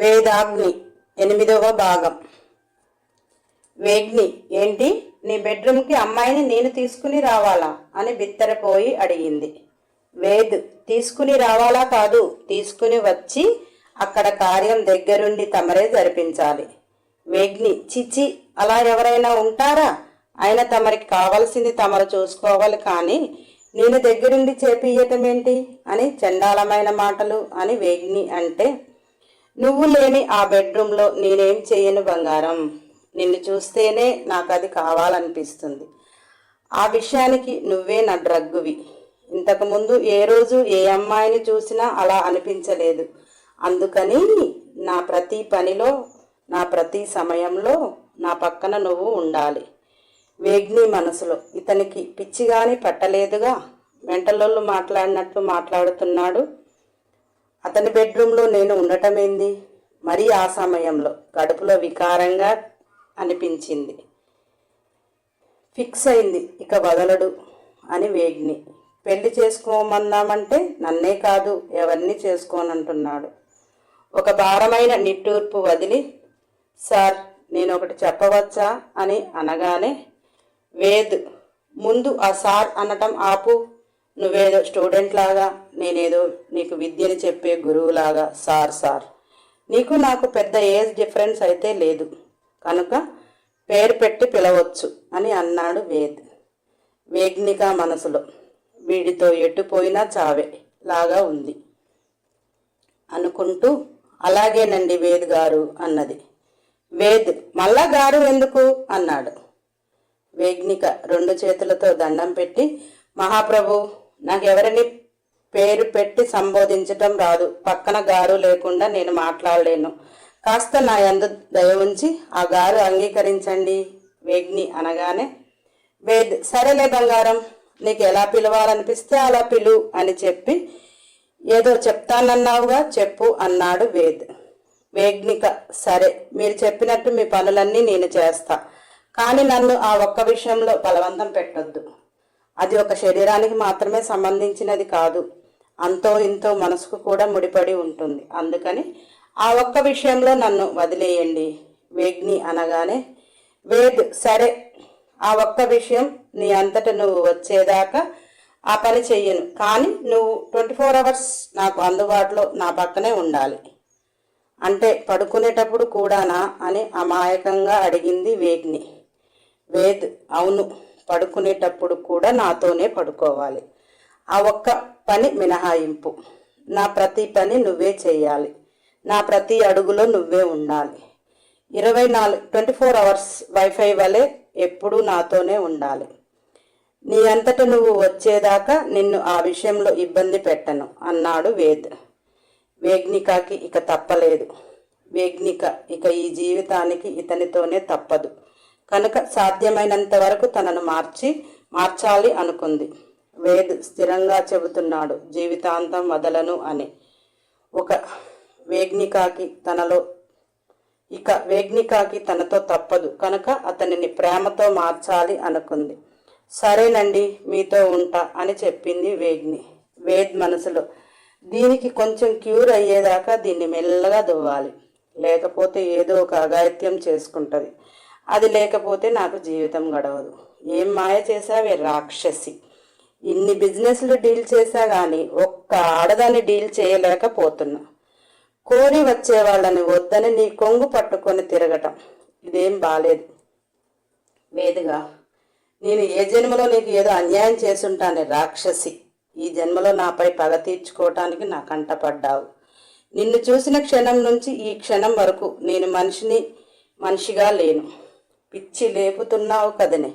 వేదాగ్ని ఎనిమిదవ భాగం. వేగ్ని ఏంటి? నీ బెడ్రూమ్కి అమ్మాయిని నేను తీసుకుని రావాలా? అని బిత్తరపోయి అడిగింది. వేద్ తీసుకుని రావాలా కాదు తీసుకుని వచ్చి అక్కడ కార్యం దగ్గరుండి తమరే జరిపించాలి. వేగ్ని చిచి అలా ఎవరైనా ఉంటారా? ఆయన తమరికి కావాల్సింది తమరు చూసుకోవాలి కానీ నేను దగ్గరుండి చేపియటం ఏంటి? అని చండాలమైన మాటలు అని వేగ్ని అంటే నువ్వు లేని ఆ బెడ్రూమ్లో నేనేం చేయను బంగారం. నిన్ను చూస్తేనే నాకు అది కావాలనిపిస్తుంది. ఆ విషయానికి నువ్వే నా డ్రగ్గువి. ఇంతకుముందు ఏ రోజు ఏ అమ్మాయిని చూసినా అలా అనిపించలేదు. అందుకని నా ప్రతి పనిలో నా ప్రతి సమయంలో నా పక్కన నువ్వు ఉండాలి. వేగ్ని మనసులో. ఇతనికి పిచ్చిగాని పట్టలేదుగా. వెంటలోళ్ళు మాట్లాడినట్లు మాట్లాడుతున్నాడు అతని బెడ్రూమ్లో నేను ఉండటమేంది? మరి ఆ సమయంలో కడుపులో వికారంగా అనిపించింది. ఫిక్స్ అయింది ఇక వదలడు అని వేగ్ని. పెళ్ళి చేసుకోమందామంటే నన్నే కాదు ఎవరిని చేసుకోనంటున్నాడు. ఒక భారమైన నిట్టూర్పు వదిలి సార్ నేను ఒకటి చెప్పవచ్చా? అని అనగానే వేద్ ముందు ఆ సార్ అనటం ఆపు. నువ్వేదో స్టూడెంట్ లాగా నేనేదో నీకు విద్యని చెప్పే గురువులాగా. Sir sir. నీకు నాకు పెద్ద ఏజ్ డిఫరెన్స్ అయితే లేదు. కనుక పేరు పెట్టి పిలవచ్చు అని అన్నాడు వేద్. వేగ్నిక మనసులో. వీడితో ఎట్టుపోయినా చావే లాగా ఉంది. అనుకుంటూ అలాగేనండి వేద్ గారు అన్నది. వేద్ మళ్ళా గారు ఎందుకు? అన్నాడు. వేగ్నిక రెండు చేతులతో దండం పెట్టి మహాప్రభు నాకెవరిని పేరు పెట్టి సంబోధించటం రాదు. పక్కన గారు లేకుండా నేను మాట్లాడలేను. కాస్త నా ఎందు దయ ఉంచి ఆ గారు అంగీకరించండి వేగ్ని అనగానే వేద్ సరేలే బంగారం నీకు ఎలా పిలవాలనిపిస్తే అలా పిలు అని చెప్పి ఏదో చెప్తానన్నావుగా చెప్పు అన్నాడు వేద్. వేగ్నిక సరే మీరు చెప్పినట్టు మీ పనులన్నీ నేను చేస్తా. కానీ నన్ను ఆ ఒక్క విషయంలో బలవంతం పెట్టొద్దు. అది ఒక శరీరానికి మాత్రమే సంబంధించినది కాదు. అంతో ఇంతో మనసుకు కూడా ముడిపడి ఉంటుంది. అందుకని ఆ ఒక్క విషయంలో నన్ను వదిలేయండి. వేగ్ని అనగానే వేద్ సరే ఆ ఒక్క విషయం నీ అంతట నువ్వు వచ్చేదాకా ఆ పని చెయ్యను. కానీ నువ్వు ట్వంటీ ఫోర్ అవర్స్ నాకు అందుబాటులో నా పక్కనే ఉండాలి. అంటే పడుకునేటప్పుడు కూడానా అని అమాయకంగా అడిగింది వేగ్ని. వేద్ అవును పడుకునేటప్పుడు కూడా నాతోనే పడుకోవాలి. ఆ ఒక్క పని మినహాయింపు. నా ప్రతి పని నువ్వే చేయాలి. నా ప్రతి అడుగులో నువ్వే ఉండాలి. ఇరవై నాలుగు ట్వంటీ ఫోర్ అవర్స్ వైఫై వలె ఎప్పుడూ నాతోనే ఉండాలి. నీ అంతట నువ్వు వచ్చేదాకా నిన్ను ఆ విషయంలో ఇబ్బంది పెట్టను అన్నాడు వేద్. వేగ్నికాకి ఇక తప్పలేదు. వేగ్నిక ఇక ఈ జీవితానికి ఇతనితోనే తప్పదు. కనుక సాధ్యమైనంత వరకు తనను మార్చి మార్చాలి అనుకుంది. వేద్ స్థిరంగా చెబుతున్నాడు జీవితాంతం వదలను అని. ఒక వేగ్నికాకి తనలో ఇక వేగ్నికాకి తనతో తప్పదు. కనుక అతనిని ప్రేమతో మార్చాలి అనుకుంది. సరేనండి మీతో ఉంటా అని చెప్పింది వేగ్ని. వేద్ మనసులో దీనికి కొంచెం క్యూర్ అయ్యేదాకా దీన్ని మెల్లగా దువ్వాలి. లేకపోతే ఏదో ఒక అగాయత్యం చేసుకుంటుంది. అది లేకపోతే నాకు జీవితం గడవదు. ఏం మాయ చేసావే రాక్షసి? ఇన్ని బిజినెస్లు డీల్ చేశా కానీ ఒక్క ఆడదాన్ని డీల్ చేయలేకపోతున్నా. కోరి వచ్చే వాళ్ళని వద్దని నీ కొంగు పట్టుకొని తిరగటం. ఇదేం బాలేదు. వేదుగా నేను ఏ జన్మలో నీకు ఏదో అన్యాయం చేసుంటానే రాక్షసి? ఈ జన్మలో నాపై పగ తీర్చుకోవటానికి నా కంటపడ్డావు నిన్ను చూసిన క్షణం నుంచి ఈ క్షణం వరకు నేను మనిషిని మనిషిగా లేను. పిచ్చి లేపుతున్నావు కదనే.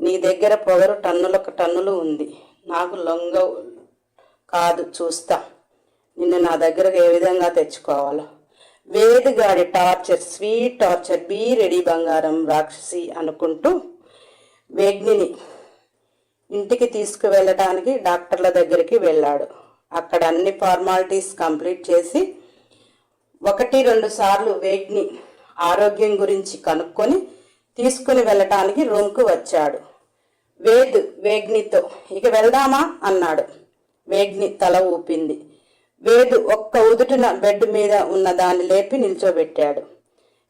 నీ దగ్గర పొగరు టన్నులకు టన్నులు ఉంది. నాకు లొంగ కాదు చూస్తా. నిన్ను నా దగ్గరకు ఏ విధంగా తెచ్చుకోవాలో. వేదిగాడి torture sweet torture be ready బంగారం రాక్షసి అనుకుంటూ వేగ్నిని ఇంటికి తీసుకువెళ్ళటానికి డాక్టర్ల దగ్గరికి వెళ్ళాడు. అక్కడ అన్ని ఫార్మాలిటీస్ కంప్లీట్ చేసి ఒకటి రెండు సార్లు వేగ్ని ఆరోగ్యం గురించి కనుక్కొని తీసుకుని వెళ్ళటానికి రూమ్కు వచ్చాడు. వేద్ వేగ్నితో ఇక వెళ్దామా? అన్నాడు. వేగ్ని తల ఊపింది. వేదు ఒక్క ఉదుటిన బెడ్ మీద ఉన్న దాన్ని లేపి నిల్చోబెట్టాడు.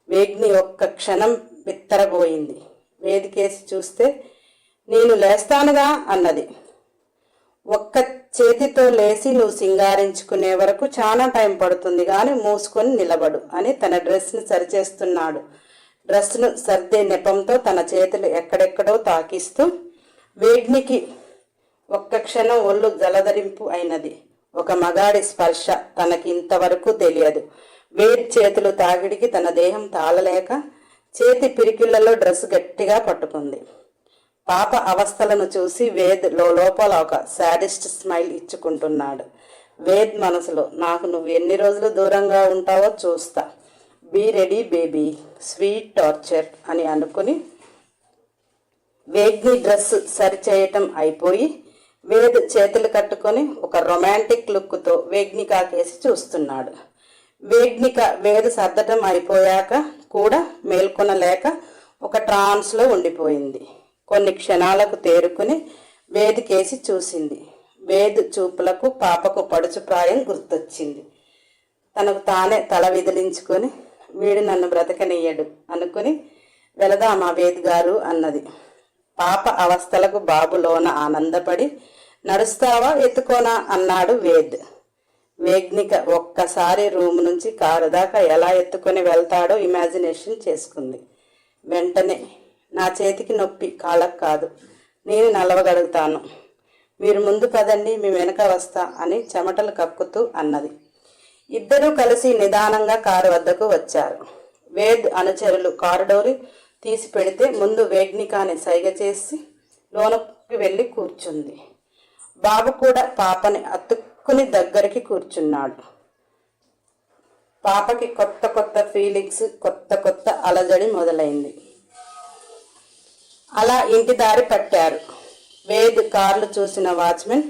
వేగ్ని ఒక్క క్షణం బిత్తరబోయింది. వేదికేసి చూస్తే నేను లేస్తానుగా? అన్నది. ఒక్క చేతితో లేచి నువ్వు సింగారించుకునే వరకు చాలా టైం పడుతుంది కానీ మూసుకొని నిలబడు అని తన డ్రెస్ని సరిచేస్తున్నాడు. డ్రెస్ను సర్దే నెపంతో తన చేతులు ఎక్కడెక్కడో తాకిస్తూ వేగ్నికి ఒక్క క్షణం ఒళ్ళు జలధరింపు అయినది. ఒక మగాడి స్పర్శ తనకి ఇంతవరకు తెలియదు. వేడి చేతులు తాగిడికి తన దేహం తాళలేక చేతి పిరికిళ్ళలో డ్రెస్ గట్టిగా పట్టుకుంది. పాప అవస్థలను చూసి వేద్ లోపల ఒక శాడిస్ట్ స్మైల్ ఇచ్చుకుంటున్నాడు. వేద్ మనసులో నాకు నువ్వు ఎన్ని రోజులు దూరంగా ఉంటావో చూస్తా. Be ready baby sweet torture అని అనుకుని వేగ్ని డ్రెస్ సరిచేయటం అయిపోయి వేద్ చేతులు కట్టుకొని ఒక రొమాంటిక్ లుక్తో వేగ్నికాకేసి చూస్తున్నాడు. వేగ్నిక వేద సర్దటం అయిపోయాక కూడా మేల్కొనలేక ఒక ట్రాన్స్లో ఉండిపోయింది. కొన్ని క్షణాలకు తేరుకుని వేదికేసి చూసింది. వేద్ చూపులకు పాపకు పడుచు ప్రాయం గుర్తొచ్చింది. తనకు తానే తల విదిలించుకొని వీడు నన్ను బ్రతకనీయడు అనుకుని వెళదామా వేద్ గారు అన్నది. పాప అవస్థలకు బాబులోన ఆనందపడి నడుస్తావా ఎత్తుకోనా అన్నాడు వేద్. వేగ్నిక ఒక్కసారి రూమ్ నుంచి కారు దాకా ఎలా ఎత్తుకొని వెళ్తాడో ఇమాజినేషన్ చేసుకుంది. వెంటనే నా చేతికి నొప్పి కాళ్ళకు కాదు నేను నలవగలుగుతాను. మీరు ముందు పదండి మీ వెనక వస్తా అని చెమటలు కక్కుతూ అన్నది. ఇద్దరూ కలిసి నిదానంగా కారు వద్దకు వచ్చారు. వేద్ అనుచరులు కారిడోరు తీసి పెడితే ముందు వేగ్నికాని సైగ చేసి లోనకి వెళ్ళి కూర్చుంది. బాబు కూడా పాపని అతుక్కుని దగ్గరికి కూర్చున్నాడు. పాపకి కొత్త కొత్త ఫీలింగ్స్ కొత్త కొత్త అలజడి మొదలైంది. అలా ఇంటి దారి పట్టారు. వేద్ కార్లు చూసిన వాచ్మెన్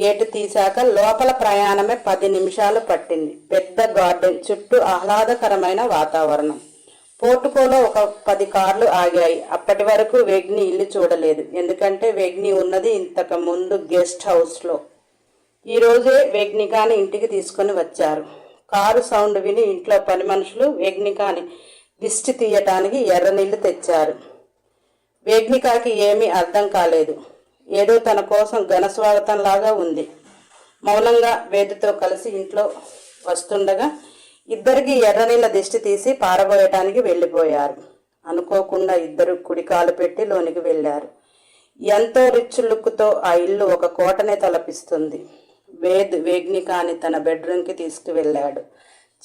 గేటు తీశాక లోపల ప్రయాణమే పది నిమిషాలు పట్టింది. పెద్ద గార్డెన్ చుట్టూ ఆహ్లాదకరమైన వాతావరణం. పోర్టుకోలో ఒక పది కార్లు ఆగాయి. అప్పటి వరకు వెగ్ని ఇల్లు చూడలేదు. ఎందుకంటే వెగ్ని ఉన్నది ఇంతకు ముందు గెస్ట్ హౌస్లో. ఈరోజే వెగ్నికాని ఇంటికి తీసుకొని వచ్చారు. కారు సౌండ్ విని ఇంట్లో పని మనుషులు వెగ్నికాని దిష్టి తీయటానికి ఎర్ర నీళ్ళు తెచ్చారు. వేగ్నికాకి ఏమీ అర్థం కాలేదు. ఏదో తన కోసం ఘన స్వాగతం లాగా ఉంది. మౌనంగా వేదితో కలిసి ఇంట్లో వస్తుండగా ఇద్దరికి ఎర్రనీళ్ళ దిష్టి తీసి పారబోయటానికి వెళ్ళిపోయారు. అనుకోకుండా ఇద్దరు కుడికాలు పెట్టి లోనికి వెళ్ళారు. ఎంతో రిచ్ లుక్తో ఆ ఇల్లు ఒక కోటనే తలపిస్తుంది. వేద్ వేగ్నికాని తన బెడ్రూమ్కి తీసుకువెళ్ళాడు.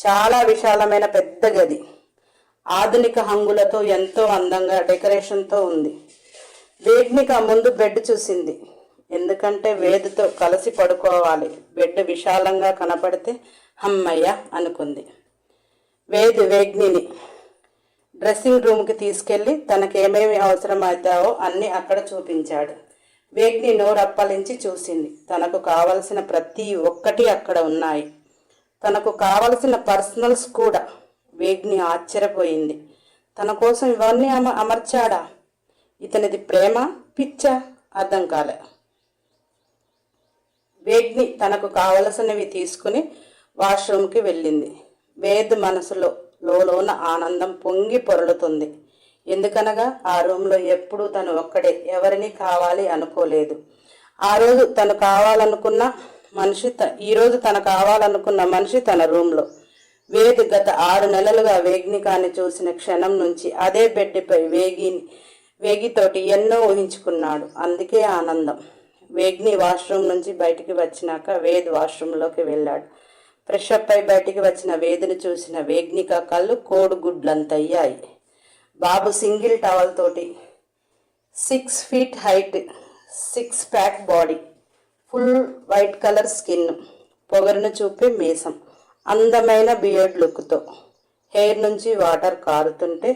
చాలా విశాలమైన పెద్ద గది. ఆధునిక హంగులతో ఎంతో అందంగా డెకరేషన్తో ఉంది. వేగ్నిక ముందు బెడ్ చూసింది. ఎందుకంటే వేదితో కలిసి పడుకోవాలి. బెడ్ విశాలంగా కనపడితే హమ్మయ్య అనుకుంది. వేది వేగ్నిని. డ్రెస్సింగ్ రూమ్కి తీసుకెళ్ళి తనకేమేమి అవసరమవుతావో అన్నీ అక్కడ చూపించాడు. వేగ్ని నోరప్పలించి చూసింది. తనకు కావలసిన ప్రతి ఒక్కటి అక్కడ ఉన్నాయి. తనకు కావలసిన పర్సనల్స్ కూడా. వేగ్ని ఆశ్చర్యపోయింది. తన కోసం ఇవన్నీ అమ అమర్చాడా? ఇతనిది ప్రేమ పిచ్చ అర్థం కాలే. వేగ్ని తనకు కావలసినవి తీసుకుని వాష్రూమ్కి వెళ్ళింది. వేద్ మనసులో లోన ఆనందం పొంగి పొరలుతుంది. ఎందుకనగా ఆ రూమ్లో ఎప్పుడూ తను ఒక్కడే ఎవరిని కావాలి అనుకోలేదు. ఆ రోజు తను కావాలనుకున్న మనిషి త ఈరోజు తను కావాలనుకున్న మనిషి తన రూమ్లో. వేద్ గత ఆరు నెలలుగా వేగ్నికాన్ని చూసిన క్షణం నుంచి అదే బెడ్పై వేగిని వేగితోటి ఎన్నో ఊహించుకున్నాడు. అందుకే ఆనందం. వేగ్ని వాష్రూమ్ నుంచి బయటికి వచ్చినాక వేద్ వాష్రూమ్లోకి వెళ్ళాడు. ఫ్రెష్ అప్ అయి బయటికి వచ్చిన వేదిని చూసిన వేగ్నిక కళ్ళు కోడిగుడ్లంతయ్యాయి. బాబు సింగిల్ టవల్ తోటి six feet height six pack body full white colour skin పొగరును చూపే మీసం అందమైన బియర్డ్ లుక్తో. హెయిర్ నుంచి వాటర్ కారుతుంటే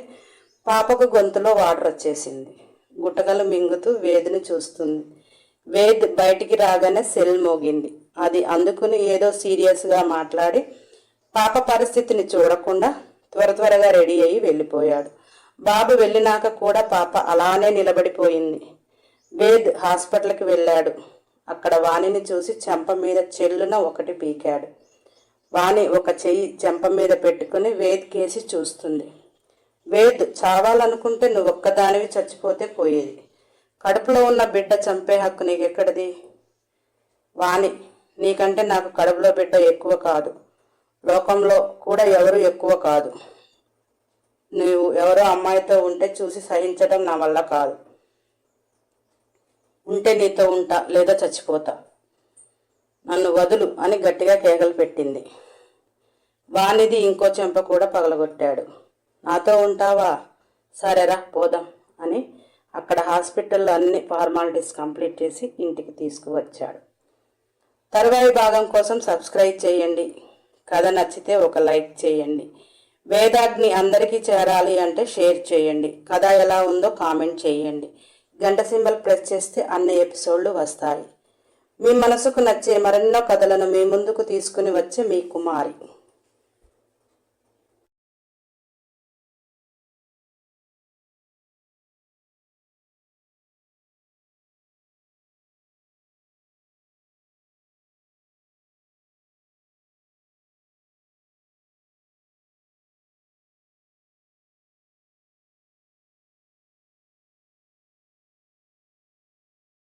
పాపకు గొంతులో వాటర్ వచ్చేసింది. గుట్టకలు మింగుతూ వేదిని చూస్తుంది. వేద్ బయటికి రాగానే సెల్ మోగింది. అది అందుకుని ఏదో సీరియస్గా మాట్లాడి పాప పరిస్థితిని చూడకుండా త్వర త్వరగా రెడీ అయ్యి వెళ్ళిపోయాడు. బాబు వెళ్ళినాక కూడా పాప అలానే నిలబడిపోయింది. వేద్ హాస్పిటల్కి వెళ్ళాడు. అక్కడ వాణిని చూసి చెంప మీద చెల్లున ఒకటి పీకాడు. వాణి ఒక చెయ్యి చెంప మీద పెట్టుకుని వేద్ కేసి చూస్తుంది. వేద్ చావాలనుకుంటే నువ్వు ఒక్కదానివి చచ్చిపోతే పోయేది. కడుపులో ఉన్న బిడ్డ చంపే హక్కు నీకెక్కడిది? వాణి నీకంటే నాకు కడుపులో బిడ్డ ఎక్కువ కాదు. లోకంలో కూడా ఎవరు ఎక్కువ కాదు. నువ్వు ఎవరో అమ్మాయితో ఉంటే చూసి సహించడం నా వల్ల కాదు. ఉంటే నీతో ఉంటా లేదా చచ్చిపోతా. నన్ను వదులు అని గట్టిగా కేకలు పెట్టింది. వానిది ఇంకో చెంప కూడా పగలగొట్టాడు. నాతో ఉంటావా? సరేరా పోదాం అని అక్కడ హాస్పిటల్లో అన్ని ఫార్మాలిటీస్ కంప్లీట్ చేసి ఇంటికి తీసుకువచ్చాడు. తర్వాయి భాగం కోసం సబ్స్క్రైబ్ చేయండి. కథ నచ్చితే ఒక లైక్ చేయండి. వేదాగ్ని అందరికీ చేరాలి అంటే షేర్ చేయండి. కథ ఎలా ఉందో కామెంట్ చేయండి. గంట సింబల్ ప్రెస్ చేస్తే అన్ని ఎపిసోడ్లు వస్తాయి. మీ మనసుకు నచ్చే మరెన్నో కథలను మీ ముందుకు తీసుకుని వచ్చే మీ కుమారి.